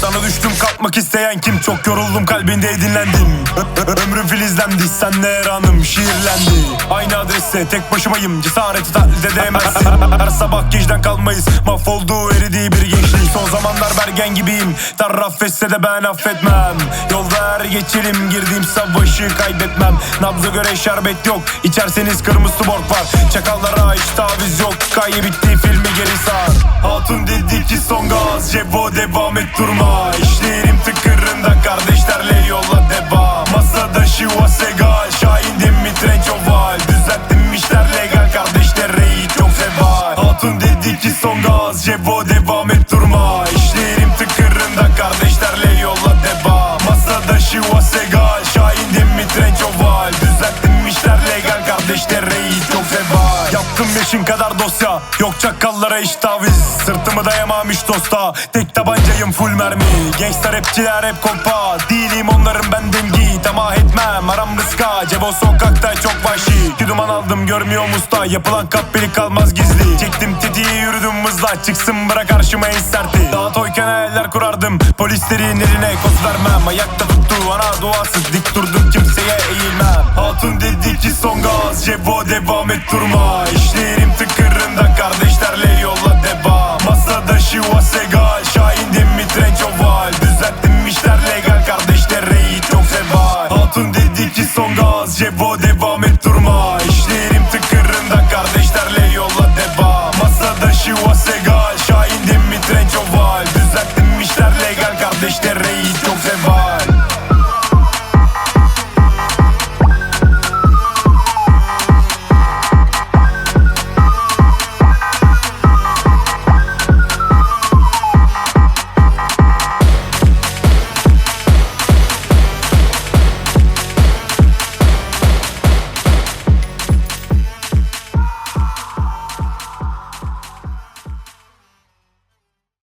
Sana düştüm kalkmak isteyen kim? Çok yoruldum kalbinde edinlendim. Ömrüm filizlendi senle her anım şiirlendi. Aynı adreste tek başımayım Cesareti taklit edemezsin Her sabah gecden kalmayız Mahvoldu eridiği bir gençlik. Son zamanlar bergen gibiyim Taraf etse de ben affetmem. Yolda her geçelim girdiğim savaşı kaybetmem. Nabza göre şerbet yok İçerseniz kırmızı bork var. Çakallara hiç taviz yok Kaybettiği filmi geri sar. Hatun dedi ki son gaz Cevo devam et durma. İşlerim tıkırında kardeşlerle yola devam. Masada şiva segal Şahindim mi trenç oval Düzelttim işler legal kardeşlere çok seval. Hatun dedi ki son gaz Cevo devam et durma. İşlerim tıkırında kardeşlerle Yaşın kadar dosya Yok çakallara iş taviz. Sırtımı dayamam hiç dosta Tek tabancayım full mermi. Gangster rapçiler hep kolpa Değilim onların ben dengi. Tamah etmem aram rızka. Cebo sokakta çok vahşi. Bir duman aldım görmüyor musta. Yapılan kapbeli kalmaz gizli. Çektim tetiği yürüdüm hızla. Çıksın bırak karşıma en serti. Daha toyken hayaller kurardım. Polislerin eline koz vermem. Ayakta tuttu ana duasız. Dik hatun dedi ki son gaz Jebo devam et durma İşlerim tıkırında kardeşlerle yolla devam. Masada şiva segal Şahindim mi trenç Düzelttim işler legal kardeşlere iyi çok seval. Hatun dedi ki son gaz Jebo devam et durma İşlerim tıkırında kardeşlerle yolla devam. Masada şiva segal Şahindim mi trenç Düzelttim işler legal kardeşlere